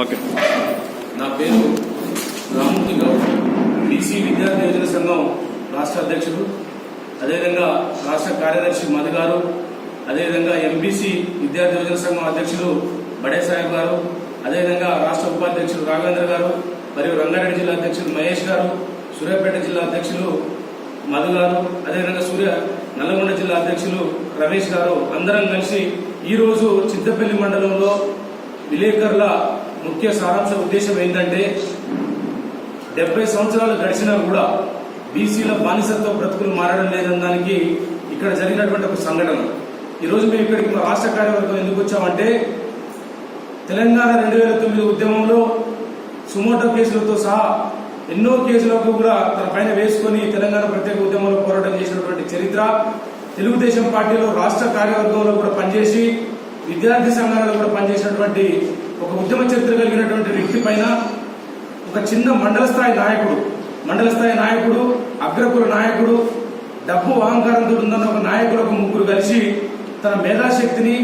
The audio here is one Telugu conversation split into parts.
ఓకే నా పేరు రామూర్తి గౌడ్ బీసీ విద్యార్థి యోజన సంఘం రాష్ట్ర అధ్యక్షుడు. అదేవిధంగా రాష్ట్ర కార్యదర్శి మధు గారు. అదేవిధంగా ఎంబీసీ విద్యార్థి యోజన సంఘం అధ్యక్షులు బడే సాహెబ్ గారు. అదేవిధంగా రాష్ట్ర ఉపాధ్యక్షులు రాఘవేంద్ర గారు. మరియు రంగారెడ్డి జిల్లా అధ్యక్షులు మహేష్ గారు. సూర్యాపేట జిల్లా అధ్యక్షులు మధు గారు. అదేవిధంగా సూర్య నల్లగొండ జిల్లా అధ్యక్షులు రమేష్ గారు అందరం కలిసి ఈ రోజు చింతపల్లి మండలంలో విలేకరుల ముఖ్య సారాంశ ఉద్దేశం ఏంటంటే డెబ్బై సంవత్సరాలు గడిచినా కూడా బీసీల బానిసత్వ బ్రతుకులు మారడం లేదన్న దానికి ఇక్కడ జరిగినటువంటి ఒక సంఘటన. ఈరోజు మేము ఇక్కడికి రాష్ట్ర కార్యవర్గం ఎందుకు వచ్చామంటే తెలంగాణ రెండు వేల తొమ్మిది ఉద్యమంలో సుమోటో కేసులతో సహా ఎన్నో కేసులకు కూడా తన పైన వేసుకొని తెలంగాణ ప్రత్యేక ఉద్యమంలో పోరాటం చేసినటువంటి చరిత్ర తెలుగుదేశం పార్టీలో రాష్ట్ర కార్యవర్గంలో కూడా పనిచేసి విద్యార్థి సంఘాలలో కూడా పనిచేసినటువంటి ఒక ఉద్యమ చరిత్ర కలిగినటువంటి వ్యక్తి పైన ఒక చిన్న మండల స్థాయి నాయకుడు మండల స్థాయి నాయకుడు అగ్రకుల నాయకుడు డబ్బు అహంకారంతో ఉందన్న ఒక నాయకుడు ఒక ముగ్గురు కలిసి తన మేధాశక్తిని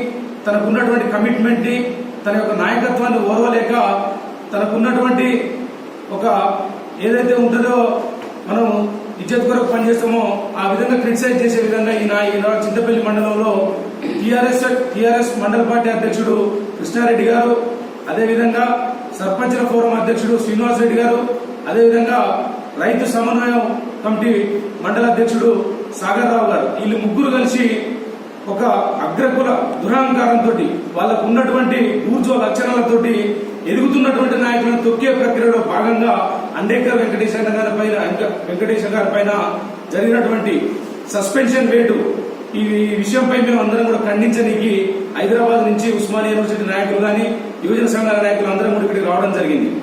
తనకున్నటువంటి కమిట్మెంట్ని తన యొక్క నాయకత్వాన్ని ఓర్వలేక తనకున్నటువంటి ఒక ఏదైతే ఉంటుందో మనం ఇజ్జత్ కొరకు పనిచేస్తామో ఆ విధంగా క్రిటిసైజ్ చేసే విధంగా ఈయన ఈనాడు చింతపల్లి మండలంలో టిఆర్ఎస్ టిఆర్ఎస్ మండల పార్టీ అధ్యక్షుడు కృష్ణారెడ్డి గారు అదేవిధంగా సర్పంచుల ఫోరం అధ్యక్షుడు శ్రీనివాస్ రెడ్డి గారు అదేవిధంగా రైతు సమన్వయం కమిటీ మండల అధ్యక్షుడు సాగర్ రావు గారు. వీళ్ళు ముగ్గురు కలిసి ఒక అగ్రకుల దురహంకారంతో వాళ్ళకు ఉన్నటువంటి ఊర్జో లక్షణాలతోటి ఎదుగుతున్నటువంటి నాయకులను తొక్కే ప్రక్రియలో భాగంగా అండేకర్ వెంకటేశ్వర గారి పైన వెంకటేశ్వర గారి పైన జరిగినటువంటి సస్పెన్షన్ వేటు ఈ విషయంపై మేము అందరం కూడా ఖండించడానికి హైదరాబాద్ నుంచి ఉస్మానియా యూనివర్సిటీ నాయకులు కానీ యువజన సంఘాల నాయకులు అందరం కూడా ఇక్కడికి రావడం జరిగింది.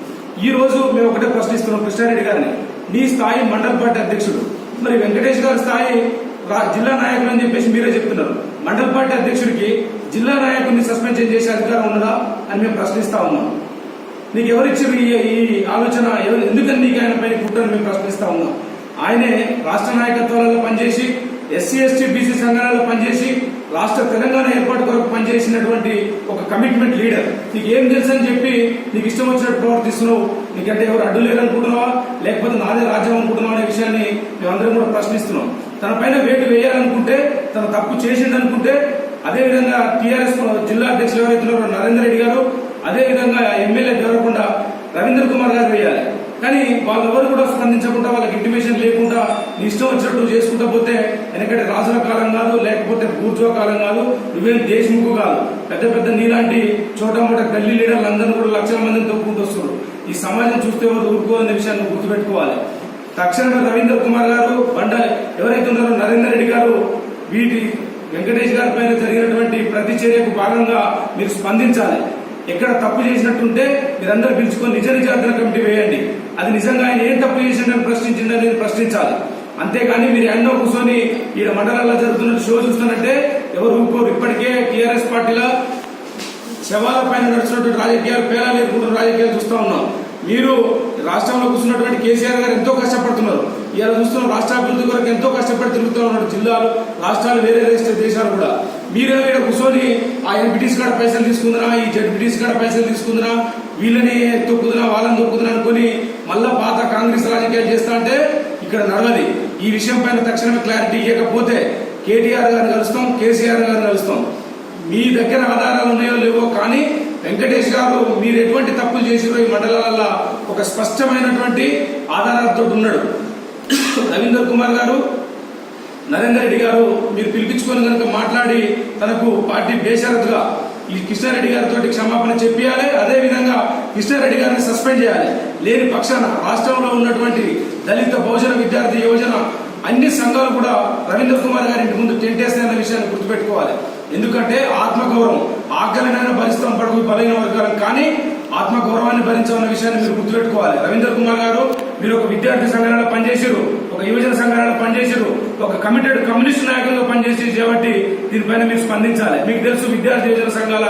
ఈ రోజు మేము ఒకటే ప్రశ్నిస్తున్నాం కృష్ణారెడ్డి గారిని. నీ స్థాయి మండల పార్టీ అధ్యక్షుడు. మరి వెంకటేష్ గారి స్థాయి రా- జిల్లా నాయకులు అని చెప్పేసి మీరే చెప్తున్నారు. మండల పార్టీ అధ్యక్షుడికి జిల్లా నాయకుడిని సస్పెన్షన్ చేసే అధికారం ఉన్నదా అని మేము ప్రశ్నిస్తా ఉన్నాం. నీకు ఎవరిచ్చారు ఈ ఈ ఆలోచన? ఎవరు ఎందుకని నీకు ఆయన పైన పుట్టని మేము ప్రశ్నిస్తా ఉన్నాం? ఆయనే రాష్ట్ర నాయకత్వాలలో పనిచేసి ఎస్సీ ఎస్టీ బీసీ సంఘాలలో పనిచేసి రాష్ట్ర తెలంగాణ ఏర్పాటు కొరకు పనిచేసినటువంటి ఒక కమిట్మెంట్ లీడర్ నీకు ఏం తెలుసు అని చెప్పి నీకు ఇష్టం వచ్చినట్టు ప్రవర్తిస్తున్నావు. నీకంటే ఎవరు అడ్డు లేరనుకుంటున్నావా? లేకపోతే నాదే రాజ్యం అనుకుంటున్నావా అనే విషయాన్ని మేమందరం కూడా ప్రశ్నిస్తున్నాం. తన పైన వేటు వేయాలనుకుంటే తన తప్పు చేసిందనుకుంటే అదేవిధంగా టీఆర్ఎస్ జిల్లా అధ్యక్షులు ఎవరైతే నరేందర్ రెడ్డి గారు అదే విధంగా ఎమ్మెల్యే దేవరకొండ రవీంద్ర కుమార్ గారు వేయాలి. కానీ వాళ్ళెవరు కూడా స్పందించకుండా వాళ్ళకి ఇంటిమేషన్ లేకుండా ఇష్టం వచ్చినట్టు చేసుకుంటా పోతే ఎందుకంటే రాజుల కాలం కాదు లేకపోతే బూర్జో కాలం కాదు నువ్వేం దేశముఖు కాదు. పెద్ద పెద్ద నీలాంటి చోటమోట గల్లీ లీడర్లు అందరూ కూడా లక్షల మందిని తొక్కుంటూ వస్తున్నారు. ఈ సమాజం చూస్తే ఎవరు ఊరుకోవాలనే విషయాన్ని గుర్తుపెట్టుకోవాలి. తక్షణమే రవీంద్ర కుమార్ గారు బండ ఎవరైతే ఉన్నారో నరేందర్ రెడ్డి గారు వీటి వెంకటేష్ గారి పైన జరిగినటువంటి ప్రతి చర్యకు భాగంగా మీరు స్పందించాలి. ఎక్కడ తప్పు చేసినట్టుంటే మీరందరూ పిలుచుకొని నిజ నిజార్థన కమిటీ వేయండి. అది నిజంగా ఆయన ఏం తప్పు చేసిండని ప్రశ్నించిందని ప్రశ్నించాలి. అంతేగాని మీరు ఎన్నో కూర్చొని ఈ మండలాల్లో జరుగుతున్న షో చూస్తున్నట్టే ఎవరు ఊరుకోరు. ఇప్పటికే టీఆర్ఎస్ పార్టీలో శవాల పైన నడుస్తున్నటువంటి రాజకీయాలు పేరాలు రాజకీయాలు చూస్తా ఉన్నాం. మీరు రాష్ట్రంలో కూర్చున్నటువంటి కేసీఆర్ గారు ఎంతో కష్టపడుతున్నారు. ఇలా చూస్తున్న రాష్ట్రాభివృద్ధి కొరకు ఎంతో కష్టపడి తిరుగుతూ ఉన్నారు జిల్లాలు రాష్ట్రాలు వేరే వేరే దేశాలు కూడా. మీరే మీద కూర్చొని ఆ ఎంపీటీస్ కాడ పైసలు తీసుకుందిరా ఈ జడ్పీటీస్ కాడ పైసలు తీసుకుందిరా వీళ్ళని తొక్కుదురా వాళ్ళని తొక్కుదురా అనుకుని మళ్ళా పాత కాంగ్రెస్ రాజకీయాలు చేస్తా అంటే ఇక్కడ నడవది. ఈ విషయం పైన తక్షణమే క్లారిటీ ఇవ్వకపోతే కేటీఆర్ గారిని కలుస్తాం కేసీఆర్ గారిని కలుస్తాం. మీ దగ్గర ఆధారాలు ఉన్నాయో లేవో కానీ వెంకటేష్ గారు మీరు ఎటువంటి తప్పులు చేసిరో ఈ మండలాల ఒక స్పష్టమైనటువంటి ఆధారాలతో ఉన్నాడు. రవీందర్ కుమార్ గారు నరేందర్ రెడ్డి గారు మీరు పిలిపించుకొని కనుక మాట్లాడి తనకు పార్టీ బేషరతుగా ఈ కృష్ణారెడ్డి గారితో క్షమాపణ చెప్పియాలి. అదే విధంగా రెడ్డి గారిని సస్పెండ్ చేయాలి. లేని పక్షాన రాష్ట్రంలో ఉన్నటువంటి దళిత బహుజన విద్యార్థి యువజన అన్ని సంఘాలు కూడా రవీంద్ర కుమార్ గారి ఇంటి ముందు టెంటేస్తాయన్న విషయాన్ని గుర్తుపెట్టుకోవాలి. ఎందుకంటే ఆత్మగౌరవం ఆకలినైనా భరిస్తాం పడుకు బలైన వర్గాలను కానీ ఆత్మగౌరవాన్ని భరించామన్న విషయాన్ని మీరు గుర్తుపెట్టుకోవాలి. రవీంద్ర కుమార్ గారు మీరు ఒక విద్యార్థి సంఘాలలో పనిచేసారు ఒక యువజన సంఘాలలో పనిచేసారు ఒక కమిటెడ్ కమ్యూనిస్ట్ నాయకులుగా పనిచేసి కాబట్టి దీనిపైన మీరు స్పందించాలి. మీకు తెలుసు విద్యార్థి యువజన సంఘాల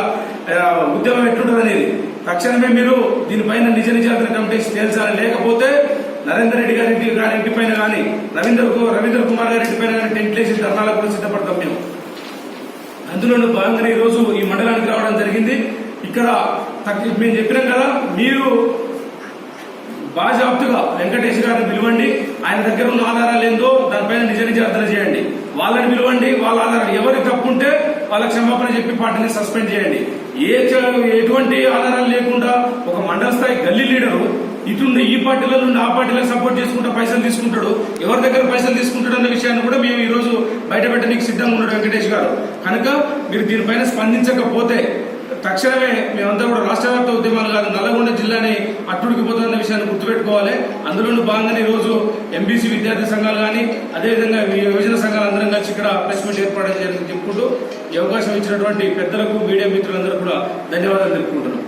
ఉద్యమం ఎట్లుంటుంది అనేది తక్షణమే మీరు దీనిపైన నిజ నిజార్థన కమిటీ తేల్చాలి. లేకపోతే నరేందర్ రెడ్డి గారి ఇంటి గారి ఇంటి పైన కానీ రవీంద్ర రవీంద్ర కుమార్ గారి ఇంటి పైన కానీ టెంట్ వేసి ధర్నాలకు కూడా సిద్ధపడతాం మేము. అందులోనూ భాగంగా ఈ రోజు ఈ మండలానికి రావడం జరిగింది. ఇక్కడ మేము చెప్పినాం కదా మీరు బాజాప్తుగా వెంకటేష్ గారిని పిలవండి. ఆయన దగ్గర ఉన్న ఆధారాలు ఏందో దానిపైన నిజ నిజార్థన చేయండి. వాళ్ళని పిలవండి. వాళ్ళ ఆధారాలు ఎవరికి తప్పుంటే వాళ్ళ క్షమాపణ చెప్పి పార్టీని సస్పెండ్ చేయండి. ఏ చ- ఎటువంటి ఆధారాలు లేకుండా ఒక మండల స్థాయి గల్లీ లీడరు ఇటుండి ఈ పార్టీలో నుండి ఆ పార్టీలకు సపోర్ట్ చేసుకుంటూ పైసలు తీసుకుంటాడు. ఎవరి దగ్గర పైసలు తీసుకుంటాడు అన్న విషయాన్ని కూడా మేము ఈ రోజు బయట పెట్టడానికి సిద్ధంగా ఉన్నాడు వెంకటేష్ గారు. కనుక మీరు దీనిపైన స్పందించకపోతే తక్షణమే మేమంతా కూడా రాష్ట్ర వ్యాప్త ఉద్యమాలు కాదు నల్లగొండ జిల్లాని అట్టుడికి పోతున్న విషయాన్ని గుర్తుపెట్టుకోవాలి. అందులోనూ భాగంగానే ఈరోజు రోజు ఎంబీసీ విద్యార్థి సంఘాలు కానీ అదేవిధంగా యువజన సంఘాలు అందరం కలిసి ఇక్కడ ప్రెస్ మీట్ ఏర్పాటు చేయాలని చెప్పుకుంటూ ఈ అవకాశం ఇచ్చినటువంటి పెద్దలకు మీడియా మిత్రులందరూ కూడా ధన్యవాదాలు తెలుపుకుంటున్నాం.